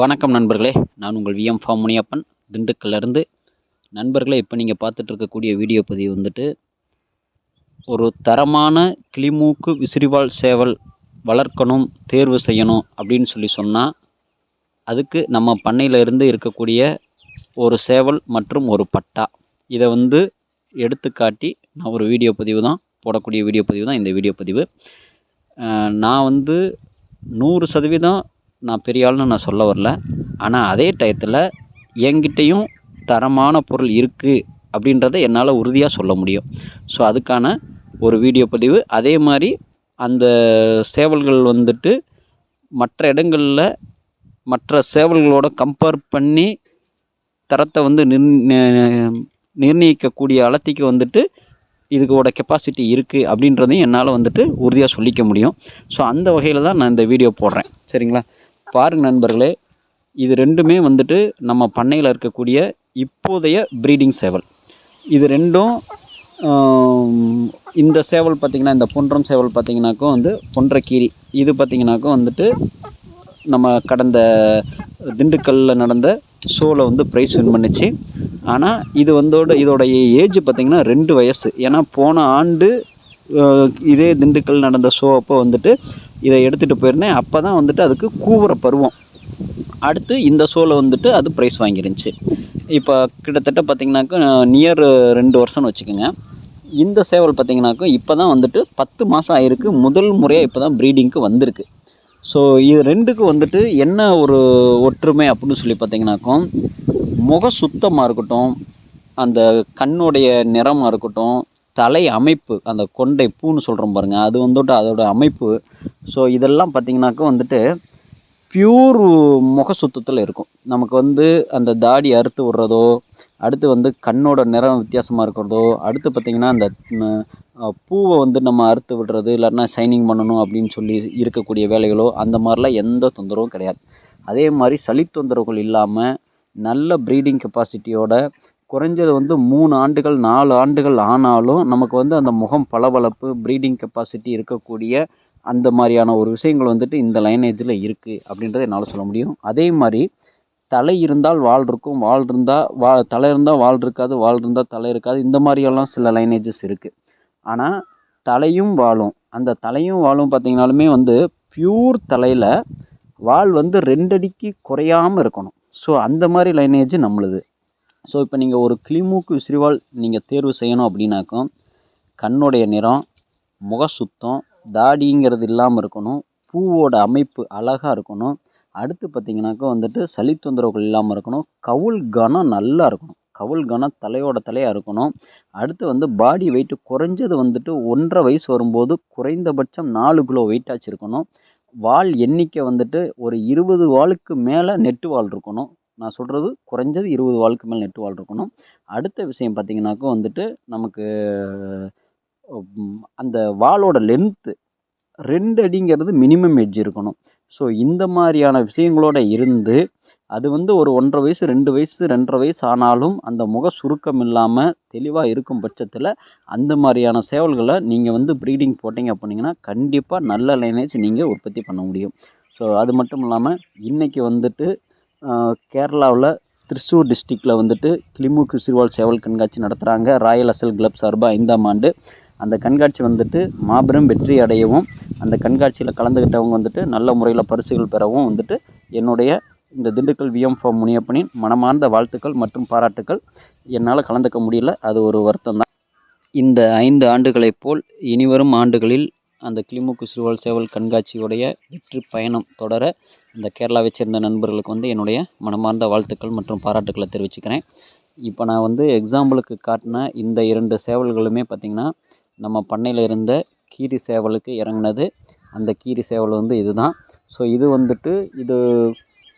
வணக்கம் நண்பர்களே. நான் உங்கள் விஎம் ஃபார்ம் முனியப்பன். திண்டுக்கல்லேருந்து நண்பர்களே இப்போ நீங்கள் பார்த்துட்டு இருக்கக்கூடிய வீடியோ பதிவு வந்துட்டு ஒரு தரமான கிளிமூக்கு விசிறிவால் சேவல் வளர்க்கணும் தேர்வு செய்யணும் அப்படின்னு சொல்லி சொன்னால் அதுக்கு நம்ம பண்ணையிலிருந்து இருக்கக்கூடிய ஒரு சேவல் மற்றும் ஒரு பட்டா. இதை வந்து எடுத்துக்காட்டி நான் ஒரு வீடியோ பதிவு தான் போடக்கூடிய வீடியோ பதிவு தான் இந்த வீடியோ பதிவு. நான் வந்து நூறு சதவீதம் நான் பெரிய ஆள்னு நான் சொல்ல வரல. ஆனால் அதே டயத்தில் என்கிட்டையும் தரமான பொருள் இருக்குது அப்படின்றத என்னால் உறுதியாக சொல்ல முடியும். ஸோ அதுக்கான ஒரு வீடியோ பதிவு. அதே மாதிரி அந்த சேவல்கள் வந்துட்டு மற்ற இடங்களில் மற்ற சேவல்களோட கம்பேர் பண்ணி தரத்தை வந்து நிர் நிர்ணயிக்கக்கூடிய அளத்திக்கு வந்துட்டு இதுக்கோட கெப்பாசிட்டி இருக்குது அப்படின்றதையும் என்னால் வந்துட்டு உறுதியாக சொல்லிக்க முடியும். ஸோ அந்த வகையில் தான் நான் இந்த வீடியோ போடுறேன். சரிங்களா? பாருங்க நண்பர்களே இது ரெண்டுமே வந்துட்டு நம்ம பண்ணையில் இருக்கக்கூடிய இப்போதைய ப்ரீடிங் சேவல். இது ரெண்டும் இந்த சேவல் பார்த்திங்கன்னா இந்த பொன்றம் சேவல் பார்த்திங்கனாக்கும் வந்து பொன்றக்கீரி. இது பார்த்திங்கனாக்கும் வந்துட்டு நம்ம கடந்த திண்டுக்கல்லில் நடந்த ஷோவில் வந்து ப்ரைஸ் வின் பண்ணுச்சு. ஆனால் இது வந்தோட இதோட ஏஜ் பார்த்திங்கன்னா ரெண்டு வயசு. ஏன்னா போன ஆண்டு இதே திண்டுக்கல் நடந்த ஷோ அப்போ வந்துட்டு இதை எடுத்துகிட்டு போயிருந்தேன். அப்போ தான் வந்துட்டு அதுக்கு கூவுற பருவம். அடுத்து இந்த ஷோவில் வந்துட்டு அது ப்ரைஸ் வாங்கிருந்துச்சு. இப்போ கிட்டத்தட்ட பார்த்திங்கனாக்கா நியர் ரெண்டு வருஷம்னு வச்சுக்கோங்க. இந்த சேவல் பார்த்திங்கனாக்கா இப்போ தான் வந்துட்டு பத்து மாதம் ஆயிருக்கு. முதல் முறையாக இப்போ தான் ப்ரீடிங்க்கு வந்திருக்கு. ஸோ இது ரெண்டுக்கும் வந்துட்டு என்ன ஒரு ஒற்றுமை அப்படின்னு சொல்லி பார்த்தீங்கன்னாக்கும் முக சுத்தமாக இருக்கட்டும் அந்த கண்ணுடைய நிறமாக இருக்கட்டும் தலை அமைப்பு அந்த கொண்டை பூன்னு சொல்கிறோம் பாருங்கள் அது வந்துட்டு அதோட அமைப்பு. ஸோ இதெல்லாம் பார்த்தீங்கன்னாக்கா வந்துட்டு பியூர் முக சுத்தத்தில் இருக்கும். நமக்கு வந்து அந்த தாடி அறுத்து விடுறதோ அடுத்து வந்து கண்ணோட நிறம் வித்தியாசமாக இருக்கிறதோ அடுத்து பார்த்திங்கன்னா அந்த பூவை வந்து நம்ம அறுத்து விடுறது இல்லைன்னா சைனிங் பண்ணணும் அப்படின்னு சொல்லி இருக்கக்கூடிய வேலைகளோ அந்த மாதிரிலாம் எந்த தொந்தரவும் கிடையாது. அதே மாதிரி சளி தொந்தரவுகள் இல்லாமல் நல்ல ப்ரீடிங் கெப்பாசிட்டியோட குறைஞ்சது வந்து மூணு ஆண்டுகள் நாலு ஆண்டுகள் ஆனாலும் நமக்கு வந்து அந்த முகம் பளபளப்பு ப்ரீடிங் கெப்பாசிட்டி இருக்கக்கூடிய அந்த மாதிரியான ஒரு விஷயங்கள் வந்துட்டு இந்த லைனேஜில் இருக்குது அப்படின்றத என்னால் சொல்ல முடியும். அதே மாதிரி தலை இருந்தால் வால் இருக்கும் வால் இருந்தால் வா தலை இருந்தால் வால் இருக்காது வால் இருந்தால் தலை இருக்காது இந்த மாதிரியெல்லாம் சில லைனேஜஸ் இருக்குது ஆனால் தலையும் வாழும் அந்த தலையும் வாழும் பார்த்திங்கனாலுமே வந்து பியூர் தலையில் வால் வந்து ரெண்டடிக்கு குறையாமல் இருக்கணும். ஸோ அந்த மாதிரி லைனேஜ் நம்மளுது. ஸோ இப்போ நீங்கள் ஒரு கிளிமூக்கு விசிறிவால் நீங்கள் தேர்வு செய்யணும் அப்படின்னாக்கும் கண்ணுடைய நிறம் முக சுத்தம் தாடிங்கிறது இல்லாமல் இருக்கணும் பூவோட அமைப்பு அழகாக இருக்கணும். அடுத்து பார்த்தீங்கன்னாக்கா வந்துட்டு சளி தொந்தரவுகள் இல்லாமல் இருக்கணும் கவுள் கனம் நல்லா இருக்கணும் கவுள் கனம் தலையோட தலையாக இருக்கணும். அடுத்து வந்து பாடி வெயிட் குறைஞ்சது வந்துட்டு ஒன்றரை வயசு வரும்போது குறைந்தபட்சம் நாலு கிலோ வெயிட்டாச்சு இருக்கணும். வால் எண்ணிக்கை வந்துட்டு ஒரு இருபது வாளுக்கு மேலே நெட்டு வால் இருக்கணும். நான் சொல்கிறது குறைஞ்சது இருபது வாழ்க்கு மேல் நெட் வால் இருக்கணும். அடுத்த விஷயம் பார்த்திங்கனாக்கா வந்துட்டு நமக்கு அந்த வாளோட லென்த்து ரெண்டு அடிங்கிறது மினிமம் எட்ஜ் இருக்கணும். ஸோ இந்த மாதிரியான விஷயங்களோட இருந்து அது வந்து ஒரு ஒன்றரை வயசு ரெண்டு வயசு ரெண்டரை வயசு ஆனாலும் அந்த முக சுருக்கம் இல்லாமல் தெளிவாக இருக்கும் பட்சத்தில் அந்த மாதிரியான சேவல்களை நீங்கள் வந்து ப்ரீடிங் போட்டிங்க அப்படிங்கன்னா கண்டிப்பாக நல்ல லைனேஜ் நீங்கள் உற்பத்தி பண்ண முடியும். ஸோ அது மட்டும் இல்லாமல் இன்றைக்கி வந்துட்டு கேரளாவில் திருச்சூர் டிஸ்ட்ரிக்டில் வந்துட்டு கிளிமூக்கு சிறுவால் சேவல் கண்காட்சி நடத்துகிறாங்க ராயல் அசல் கிளப் சார்பாக ஐந்தாம் ஆண்டு. அந்த கண்காட்சி வந்துட்டு மாபெரும் வெற்றி அடையவும் அந்த கண்காட்சியில் கலந்துக்கிட்டவங்க வந்துட்டு நல்ல முறையில் பரிசுகள் பெறவும் வந்துட்டு என்னுடைய இந்த திண்டுக்கல் விஎம் ஃபார்ம் முனியப்பனின் மனமார்ந்த வாழ்த்துக்கள் மற்றும் பாராட்டுக்கள். என்னால் கலந்துக்க முடியல. அது ஒரு வருத்தம் தான் இந்த ஐந்து ஆண்டுகளைப் போல் இனிவரும் ஆண்டுகளில் அந்த கிளிமூக்கு சிறுவால் சேவல் கண்காட்சியுடைய வெற்றி பயணம் தொடர இந்த கேரளாவை சேர்ந்த நண்பர்களுக்கு வந்து என்னுடைய மனமார்ந்த வாழ்த்துக்கள் மற்றும் பாராட்டுக்களை தெரிவிச்சுக்கிறேன். இப்போ நான் வந்து எக்ஸாம்பிளுக்கு காட்டின இந்த இரண்டு சேவல்களுமே பார்த்திங்கன்னா நம்ம பண்ணையில் இருந்த கீரி சேவலுக்கு இறங்குனது. அந்த கீரி சேவல் வந்து இதுதான். ஸோ இது வந்துட்டு இது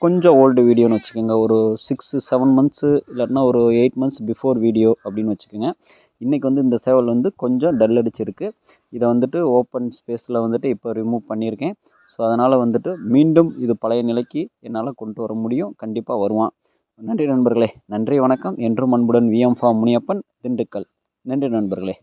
கொஞ்சம் ஓல்டு வீடியோன்னு வச்சுக்கோங்க. ஒரு சிக்ஸ் செவன் மந்த்ஸு இல்லைன்னா ஒரு எயிட் மந்த்ஸ் பிஃபோர் வீடியோ அப்படின்னு வச்சுக்கோங்க. இன்றைக்கி வந்து இந்த சேவல் வந்து கொஞ்சம் டல் அடிச்சிருக்கு. இதை வந்துட்டு ஓப்பன் ஸ்பேஸில் வந்துட்டு இப்போ ரிமூவ் பண்ணியிருக்கேன். ஸோ அதனால் வந்துட்டு மீண்டும் இது பழைய நிலைக்கு என்னால் கொண்டு வர முடியும். கண்டிப்பாக வருவான். நன்றி நண்பர்களே. நன்றி வணக்கம். என்றும் அன்புடன் விஎம் ஃபார்ம் முனியப்பன் திண்டுக்கல். நன்றி நண்பர்களே.